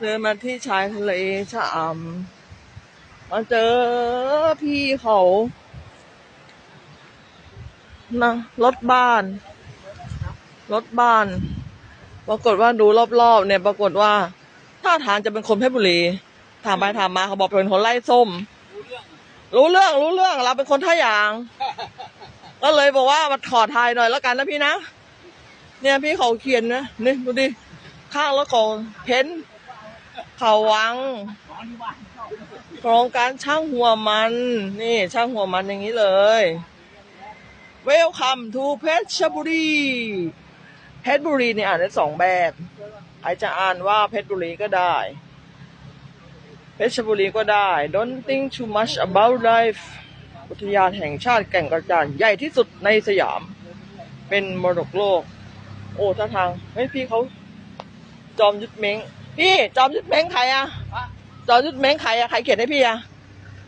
เดินมาที่ชายทะเลชะอำมาเจอพี่เขานะรถบ้าน รถบ้าน ปรากฏว่าดูรอบๆเนี่ย ปรากฏว่าท่าทางจะเป็นคนเพชรบุรี ถามไปถามมาเขาบอกเป็นคนไล่ส้ม รู้เรื่องรู้เรื่องเราเป็นคนท่ายาง ก็เลยบอกว่ามาขอทายหน่อยแล้วกันนะพี่นะ เนี่ยพี่เขาเขียนนะนี่ดูดิข้างแล้วก็เพ้น เขาวัง โครงการช่างหัวมัน นี่ช่างหัวมันอย่างนี้เลย Welcome to เพชรบุรี เพชรบุรีเนี่ยอ่านได้สองแบบใครจะอ่านว่าเพชรบุรีก็ได้ เพชรบุรีก็ได้ Don't think too much about life อุทยานแห่งชาติแก่งกระจานใหญ่ที่สุดในสยาม เป็นมรดกโลก โอ้ท่าทางเฮ้ยพี่เขา จอมยุทธเม้งพี่จอมยุทธเม้งใครอะจอมยุทธเม้งใครอะใครเขียนให้พี่อะ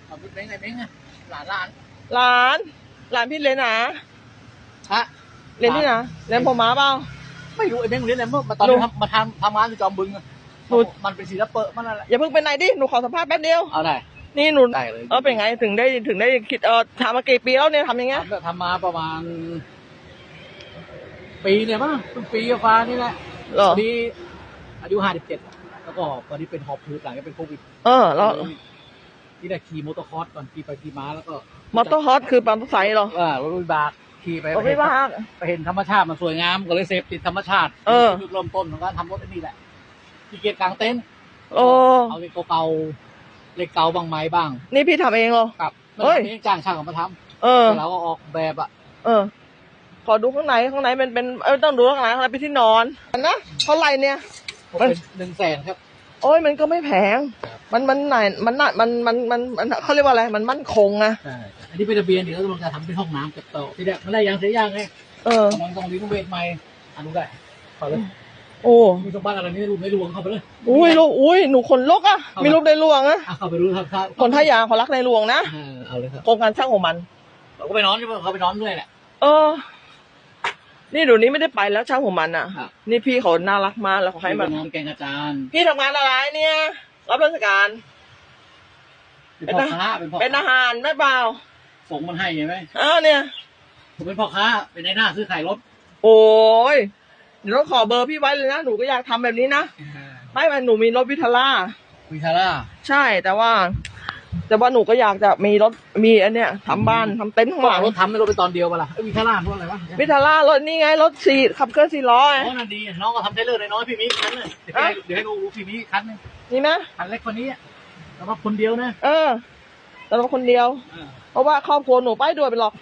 เอาเป็นเม้งไงเม้งอะหลานหลานหลานหลานพี่เรียนหนะฮะเรียนที่ไหนเรียนพอม้าเปล่าไม่รู้ไอ้เม้งเรียนอะไรเมื่อมาตอนนี้หนูทำมาทำทำงานอยู่จอมบึงอะหนูมันเป็นศิลปะมันอะไรอย่าเพิ่งเป็นไหนดิหนูขอสัมภาษณ์แป๊บเดียวเอาได้นี่หนูได้เลยเออเป็นไงถึงได้ถึงได้คิดเออทำมากี่ปีแล้วเนี่ยทำอย่างเงี้ยทำทำมาประมาณ ปีเนี่ยมั้งเพิ่งปีฟ้านี่แหละเหรอต อนนี้อายุห้าสิบเจ็ดแล้วก็ตอนนี้เป็นหอบพืดหลังจากเป็นโควิดเออ แล้วที่ได้ขี่มอเตอร์คอร์สก่อนขี่ไปขี่มาแล้วก็มอเตอร์ฮอตคือปั๊มไฟเหรอว่ารถวิบากขี่ไปรถไม่บ้าไปเห็นธรรมชาติมันสวยงามก็เลยเสพติดธรรมชาติเออ จุดเริ่มต้นของการทำรถไอ้นี่แหละขี่เกียจกลางเต็นท์โอ้เอาเหล็กเก่าๆเหล็กเก่าบางไม้บ้างนี่พี่ทำเองเหรอครับเฮ้ยไม่จ้างช่างมาทเออำเราก็ออกแบบอะเออ ขอดูข้างในข้างในมันเป็นเออต้องดูข้างในข้างในเป็นที่นอนอันนะเท่าไหร่เนี่ยผ มมันเป็นหนึ่งแสนครับ โอ้ยมันก็ไม่แพงมันมันไหนมันน่ะมันมันมันมันเขาเรียกว่าอะไรมันมั่นคงอะใช่อันนี้เป็นระเบียงเดี๋ยวเรากำลังจะทำเป็นห้องน้ำเก็บโต๊ะทีเดียวมันได้ยังเสียยังไงเออกำลังต้องรีโนเวทใหม่อนุได้เข้าเลยโอ้มีสมบัติอะไรไม่รู้ไม่รู้เข้าไปเลยอุ้ยลูกอุ้ยหนูขนลุกอะมีรูปในหลวงอะอะเข้าไปรู้ครับครับคนท่ายางเขารักในหลวงนะเออเอาเลยครับโครงการช่างหัวมันเราก็ไปนอนใช่ไหมเขาไปนอนด้วยแหละเออ นี่เดี๋ยวนี้ไม่ได้ไปแล้วช่างหัวมันอะครับ นี่พี่เขาน่ารักมากแล้วเขาให้ไปมันนอนแกงกระจานพี่ทำงานอะไรเนี่ย รับราชการ เป็นพ่อค้าเป็นพ่อเป็นอาหารไม่เปล่าส่งมันให้ใช่ไหมอ้าวเนี่ย ผมเป็นพ่อค้าเป็นในหน้าซื้อขายรถโอ้ยเดี๋ยวต้องขอเบอร์พี่ไว้เลยนะ หนูก็อยากทำแบบนี้นะ ไม่ไม่หนูมีรถวิทาร่า วิทาร่า ใช่แต่ว่า แต่ว่าหนูก็อยากจะมีรถมีอันเนี้ยทำบ้านทำเต็นท์ข้างหลังรถทำไม่รถไปตอนเดียวปะล่ะเอ้ยวิทาร่าพวกอะไรวะวิทาร่ารถนี่ไงรถสี่ขับเคลื่อนสี่ล้อไง โอ้นั่นดีน้องก็ทำเทเลอร์น้อยๆพี่มีคันนึงเดี๋ยวให้เดี๋ยวให้ดูพี่มีคันนึงนี่นะ คันเล็กกว่านี้อะแล้วก็คนเดียวนะเออแต่เราคนเดียวเออเพราะว่าครอบครัวหนูไปด้วยไปหรอก